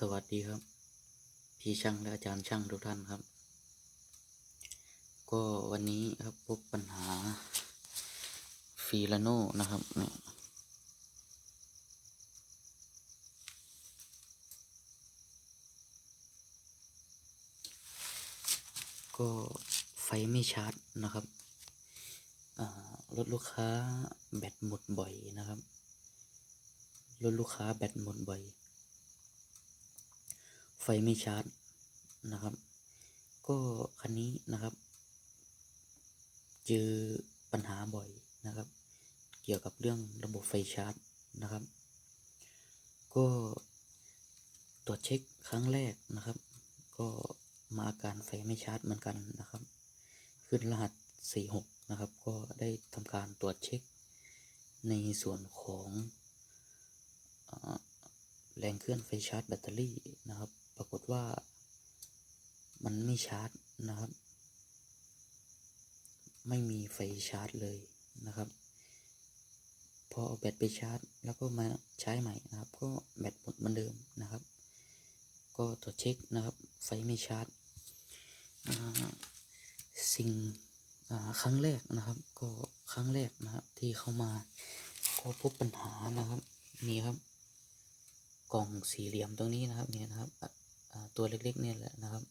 สวัสดีครับ พี่ช่างและอาจารย์ช่างทุกท่านครับ ก็วันนี้ครับพบปัญหาฟีลาโนนะครับเนี่ยก็ไฟไม่ชาร์จนะครับรถลูกค้าแบตหมดบ่อยนะครับรถลูกค้าแบตหมดบ่อย ไฟไม่ชาร์จนะครับ ก็คันนี้นะครับ เจอปัญหาบ่อยนะครับ เกี่ยวกับเรื่องระบบไฟชาร์จนะครับ ก็ตรวจเช็คครั้งแรกนะครับ ก็มาอาการไฟไม่ชาร์จเหมือนกันนะครับ ขึ้นรหัส 46 นะครับ ก็ได้ทำการตรวจเช็ค ในส่วนของอแรงเคลื่อนไฟชาร์จแบตเตอรี่นะครับ ปรากฏว่ามันไม่ชาร์จนะครับ ไม่มีไฟชาร์จเลยนะครับ พอเอาแบตไปชาร์จ แล้วก็มาใช้ใหม่นะครับ ก็แบตหมดเหมือนเดิมนะครับ ก็ตรวจเช็คนะครับ ไฟไม่ชาร์จสิ่งครั้งแรกนะครับ ก็ครั้งแรกนะครับ ที่เข้ามาก็พบปัญหานะครับนี่ครับ กล่องสี่เหลี่ยมตรงนี้นะครับเนี่ยนะครับ ตัวเล็กๆเนี่ยแหละนะครับ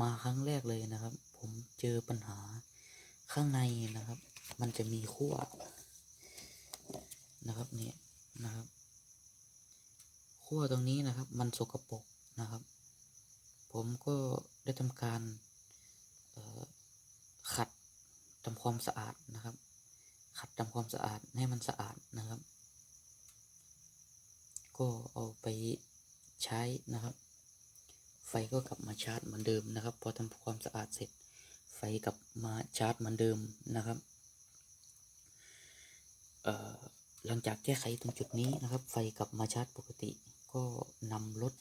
มาครั้งแรกเลยนะครับ ผมเจอปัญหาข้างในนะครับ มันจะมีขั้วนะครับเนี่ยนะครับขั้วตรงนี้นะครับ มันสกปรกนะครับ ผมก็ได้ทำการขัดทำความสะอาดนะครับ ขัดทำความสะอาดให้มันสะอาดนะครับ ก็เอาไป ใช้นะครับ ไฟก็กลับมาชาร์จเหมือนเดิมนะครับ พอทำความสะอาดเสร็จ ไฟกลับมาชาร์จเหมือนเดิมนะครับหลังจากแก้ไขตรงจุดนี้นะครับ ไฟกลับมาชาร์จปกติ ก็นำรถ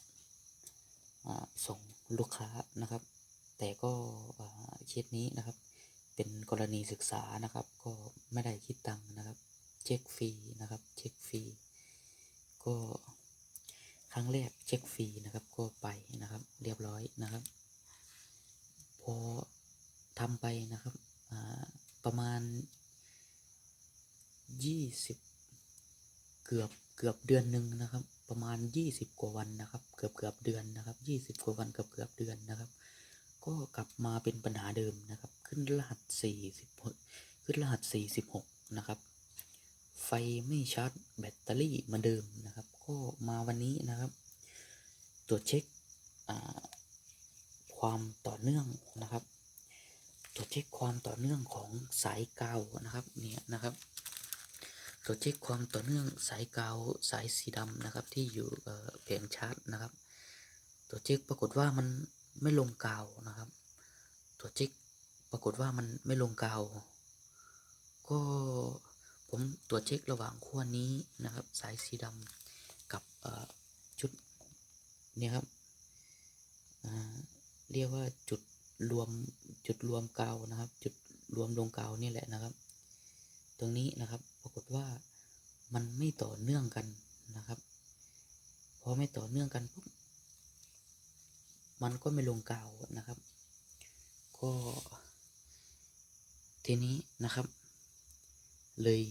ส่งลูกค้านะครับ แต่ก็อ่าเคสนี้นะครับ เป็นกรณีศึกษานะครับ ก็ไม่ได้คิดตังค์นะครับ เช็คฟรีนะครับ เช็คฟรีก็ ครั้งแรกเช็คฟรีนะครับ ก็ไปนะครับ เรียบร้อยนะครับ พอทำไปนะครับประมาณยี่สิบเกือบเกือบเดือนหนึ่งนะครับ ประมาณยี่สิบกว่าวันนะครับ เกือบเกือบเดือนนะครับยี่สิบกว่าวันเกือบเกือบเดือนนะครับ ก็กลับมาเป็นปัญหาเดิมนะครับ ขึ้นรหัสสี่สิบขึ้นรหัสสี่สิบหกนะครับ ไฟไม่ชาร์จแบตเตอรี่เหมือนเดิมนะ ก็มาวันนี้นะครับ ตรวจเช็คความต่อเนื่องนะครับ ตรวจเช็คความต่อเนื่องของสายกาวนะครับเนี่ยนะครับ ตรวจเช็คความต่อเนื่องสายกาวสายสีดำนะครับ ที่อยู่เอ่อแผงชาร์จนะครับ ตรวจเช็คปรากฏว่ามันไม่ลงกาวนะครับ ตรวจเช็คปรากฏว่ามันไม่ลงกาวก็ผมตรวจเช็คระหว่างขั้วนี้นะครับ สายสีดำ กับเอ่อจุดเนี่ยครับเรียกว่าจุดรวมจุดรวมกาวนะครับ จุดรวมลงกาวนี่แหละนะครับ ตรงนี้นะครับปรากฏว่ามันไม่ต่อเนื่องกันนะครับพอไม่ต่อเนื่องกันปุ๊บมันก็ไม่ลงกาวนะครับ ก็ทีนี้นะครับ เลย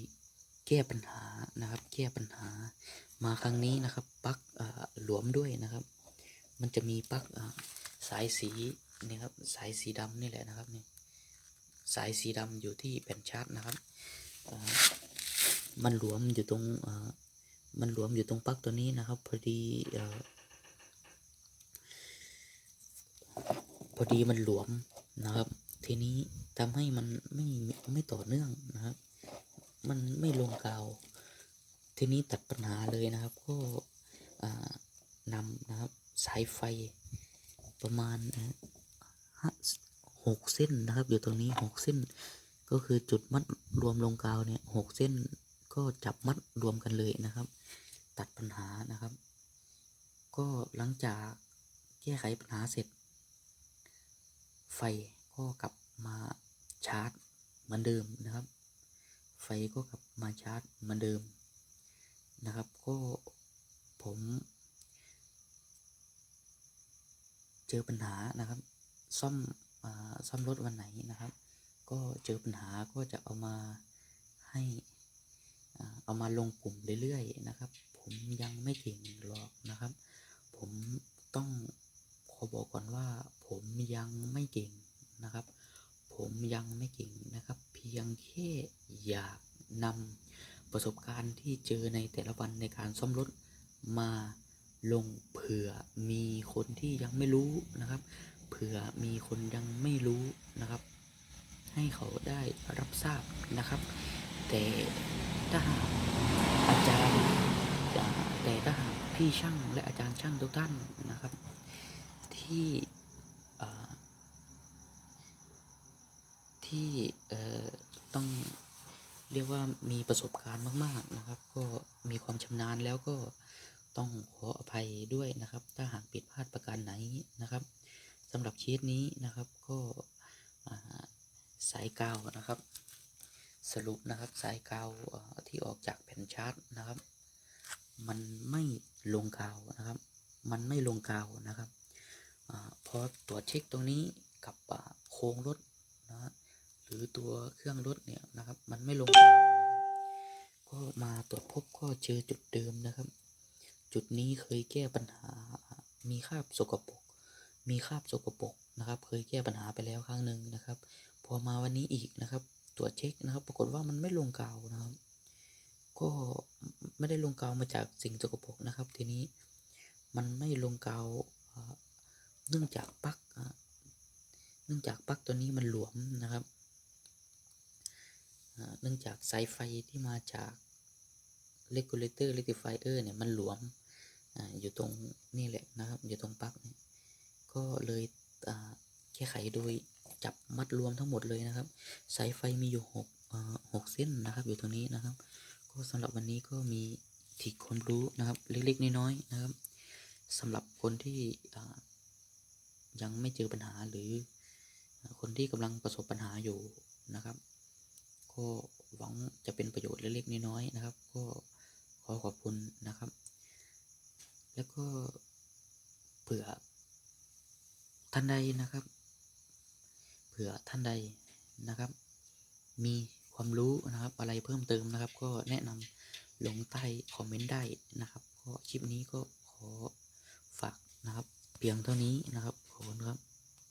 แก้ปัญหานะครับ แก้ปัญหา มาครั้งนี้นะครับปลั๊กหลวมด้วยนะครับ มันจะมีปลั๊กสายสีนี่ครับสายสีดำนี่แหละนะครับนี่สายสีดำอยู่ที่แผ่นชาร์จนะครับมันหลวมอยู่ตรงมันหลวมอยู่ตรงปลั๊กตัวนี้นะครับ พอดีอพอดีมันหลวมนะครับ ทีนี้ทำให้มันไม่ไม่ต่อเนื่องนะครับ มันไม่ลงกาว ทีนี้ตัดปัญหาเลยนะครับ ก็นำนะครับสายไฟประมาณห้าหกเส้นนะครับ อยู่ตรงนี้หกเส้น ก็คือจุดมัดรวมลงกาวเนี่ยหกเส้นก็จับมัดรวมกันเลยนะครับ ตัดปัญหานะครับ ก็หลังจากแก้ไขปัญหาเสร็จ ไฟก็กลับมาชาร์จเหมือนเดิมนะครับ ไฟก็กลับมาชาร์จเหมือนเดิม นะครับ ก็ผม เจอปัญหานะครับ ซ่อมอซ่อมรถวันไหนนะครับ ก็เจอปัญหาก็จะเอามาให้เอามาลงกลุ่มเรื่อยๆนะครับ ผมยังไม่เก่งหรอกนะครับ ผมต้องขอบอกก่อนว่า ผมยังไม่เก่งนะครับ ผมยังไม่เก่งนะครับ เพียงแค่อยากนำ ประสบการณ์ที่เจอในแต่ละวันในการซ่อมรถมาลงเผื่อมีคนที่ยังไม่รู้นะครับ เผื่อมีคนยังไม่รู้นะครับ ให้เขาได้รับทราบนะครับ แต่ถ้าหากอาจารย์แต่ถ้าหากพี่ช่างและอาจารย์ช่างทุกท่านนะครับ ที่ที่เอ่อต้อง เรียกว่ามีประสบการณ์มากๆนะครับ ก็มีความชำนาญแล้วก็ต้องขออภัยด้วยนะครับ ถ้าหากผิดพลาดประการไหนนะครับสำหรับเคสนี้นะครับก็สายกาวนะครับ สรุปนะครับสายกาวที่ออกจากแผ่นชาร์จนะครับ มันไม่ลงกาวนะครับ มันไม่ลงกาวนะครับอพอตรวจเช็คตรงนี้กับโครงรถ หรือตัวเครื่องรถเนี่ยนะครับ มันไม่ลงกาวนะครับก็มาตรวจพบก็เจอจุดเดิมนะครับ จุดนี้เคยแก้ปัญหา มีคราบสกปรกมีคราบสกปรกนะครับ เคยแก้ปัญหาไปแล้วครั้งหนึ่งนะครับ พอมาวันนี้อีกนะครับ ตรวจเช็คนะครับ ปรากฏว่ามันไม่ลงกาวนะครับ ก็ไม่ได้ลงกาวมาจากสิ่งสกปรกนะครับ ทีนี้มันไม่ลงกาวเอ่อเนื่องจากปลั๊กเนื่องจากปลั๊กตัวนี้มันหลวมนะครับ เนื่องจากสายไฟที่มาจาก regulator rectifier เนี่ยมันหลวมอ่าอยู่ตรงนี่แหละนะครับ อยู่ตรงปลั๊กเนี่ยก็เลยแก้ไขโดยจับมัดรวมทั้งหมดเลยนะครับ สายไฟมีอยู่หกอ่อหกเส้นนะครับ อยู่ตรงนี้นะครับ ก็สำหรับวันนี้ก็มีที่ความรู้นะครับ เล็กๆน้อยๆนะครับสำหรับคนที่อ่ายังไม่เจอปัญหาหรือคนที่กำลังประสบปัญหาอยู่นะครับ ก็หวังจะเป็นประโยชน์เล็กๆน้อยๆนะครับ ก็ขอขอบคุณนะครับ แล้วก็เผื่อท่านใดนะครับ เผื่อท่านใดนะครับ มีความรู้นะครับ อะไรเพิ่มเติมนะครับ ก็แนะนำลงใต้คอมเมนต์ได้นะครับก็คลิปนี้ก็ขอฝากนะครับ เพียงเท่านี้นะครับขอบคุณครับ